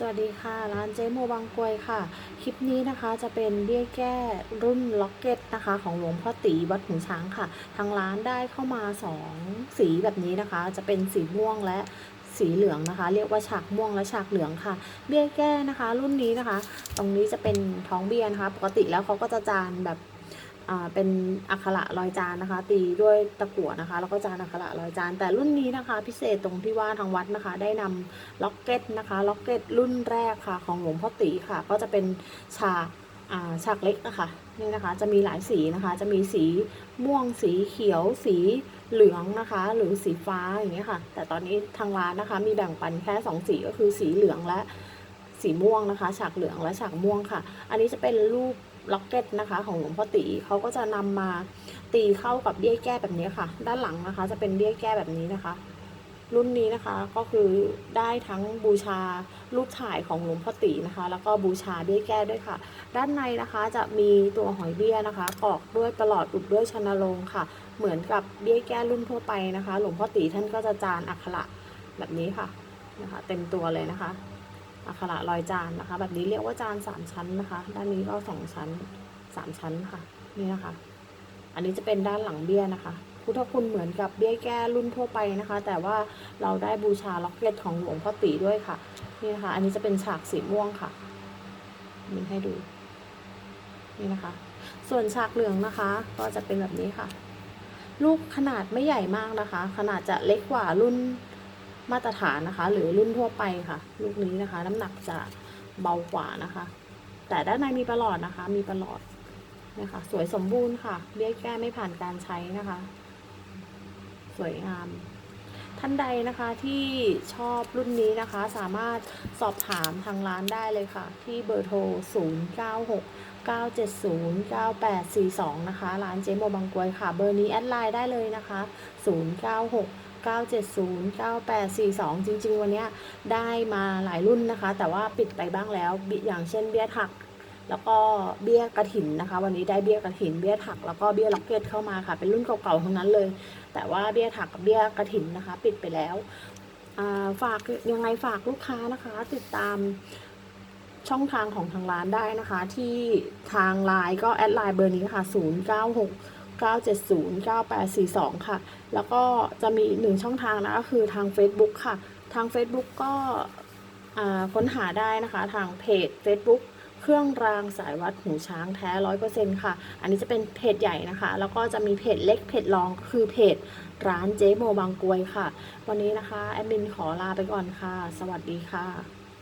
สวัสดีค่ะ ร้านเจ๊โมบางกวยค่ะ คลิปนี้นะคะจะเป็นเบี้ยแก้รุ่นล็อกเก็ตนะคะ ของหลวงพ่อตีวัดหูช้างค่ะ ทางร้านได้เข้ามา 2 สีแบบนี้นะคะ จะเป็นสีม่วงและสีเหลืองนะคะ เรียกว่าฉากม่วงและฉากเหลืองค่ะ เบี้ยแก้นะคะ รุ่นนี้นะคะ ตรงนี้จะเป็นท้องเบี้ยนะคะ ปกติแล้วเขาก็จะจานแบบ เป็นอักขระลอยจานนะคะ ตีด้วยตะกั่วนะคะ แล้วก็จานอักขระลอยจาน แต่รุ่นนี้นะคะ พิเศษตรงที่ว่าทางวัดนะคะ ได้นำล็อกเก็ตนะคะล็อกเก็ตรุ่นแรกค่ะของหลวงพ่อตีค่ะ ก็จะเป็นฉากฉากเล็กนะคะนี่นะคะจะมีหลายสีนะคะ จะมีสีม่วงสีเขียว สีเหลืองนะคะ หรือสีฟ้าอย่างเงี้ยค่ะ แต่ตอนนี้ทางร้านนะคะ มีแบ่งปันแค่สองสีก็คือสีเหลืองและสีม่วงนะคะ ฉากเหลืองและฉากม่วงค่ะ อันนี้จะเป็นรูป ล็อกเก็ตนะคะ ของหลวงพ่อตีเขาก็จะนำมาตีเข้ากับเบี้ยแก้แบบนี้ค่ะ ด้านหลังนะคะ จะเป็นเบี้ยแก้แบบนี้นะคะ รุ่นนี้นะคะก็คือได้ทั้งบูชารูปถ่ายของหลวงพ่อตีนะคะ แล้วก็บูชาเบี้ยแก้ด้วยค่ะ ด้านในนะคะจะมีตัวหอยเบี้ยนะคะกรอกด้วยประหลอดอุดด้วยชนโรงค่ะ เหมือนกับเบี้ยแก้รุ่นทั่วไปนะคะ หลวงพ่อตีท่านก็จะจานอักขระแบบนี้ค่ะนะคะ เต็มตัวเลยนะคะ อักขระลอยจานนะคะ แบบนี้เรียกว่าจานสามชั้นนะคะด้านนี้ก็สองชั้นสามชั้นค่ะนี่นะคะ อันนี้จะเป็นด้านหลังเบี้ยนะคะพุทธคุณเหมือนกับเบี้ยแก้รุ่นทั่วไปนะคะ แต่ว่าเราได้บูชาล็อกเก็ตของหลวงพ่อตีด้วยค่ะนี่นะคะ อันนี้จะเป็นฉากสีม่วงค่ะมีให้ดูนี่นะคะ ส่วนฉากเหลืองนะคะ ก็จะเป็นแบบนี้ค่ะ ลูกขนาดไม่ใหญ่มากนะคะ ขนาดจะเล็กกว่ารุ่น มาตรฐานนะคะ หรือรุ่นทั่วไปค่ะ ลูกนี้นะคะ น้ำหนักจะเบากว่านะคะ แต่ด้านในมีประหลอดนะคะ มีประหลอดนะคะ สวยสมบูรณ์ค่ะเบี้ยแก้ไม่ผ่านการใช้นะคะ สวยงามท่านใดนะคะที่ชอบรุ่นนี้นะคะ สามารถสอบถามทางร้านได้เลยค่ะ ที่เบอร์โทร 096 970 9842 นะคะ ร้านเจ๊โมบางกวยค่ะ เบอร์นี้แอดไลน์ได้เลยนะคะ 096 970 9842 จริง ๆ วันนี้ได้มาหลายรุ่นนะคะ แต่ว่าปิดไปบ้างแล้ว อย่างเช่นเบี้ยถัก แล้วก็เบี้ยกระถินนะคะ วันนี้ได้เบี้ยกระถิน เบี้ยถัก แล้วก็เบี้ยล็อกเก็ตเข้ามาค่ะ เป็นรุ่นเก่าๆทั้งนั้นเลย แต่ว่าเบี้ยถักกับเบี้ยกระถินนะคะ ปิดไปแล้ว ฝากยังไงฝากลูกค้านะคะ ติดตามช่องทางของทางร้านได้นะคะ ที่ทางไลน์ก็แอดไลน์เบอร์นี้ค่ะ 096 970 9842 ค่ะ แล้วก็จะมีอีกหนึ่งช่องทางนะก็คือทาง Facebook ค่ะ ทาง Facebook ก็ค้นหาได้นะคะทางเพจ Facebook เครื่องรางสายวัดหูช้างแท้ร้อยเปอร์เซ็นค่ะ อันนี้จะเป็นเพจใหญ่นะคะ แล้วก็จะมีเพจเล็กเพจรองคือเพจร้านเจ๊โมบางกวยค่ะ วันนี้นะคะ แอดมินขอลาไปก่อนค่ะ สวัสดีค่ะ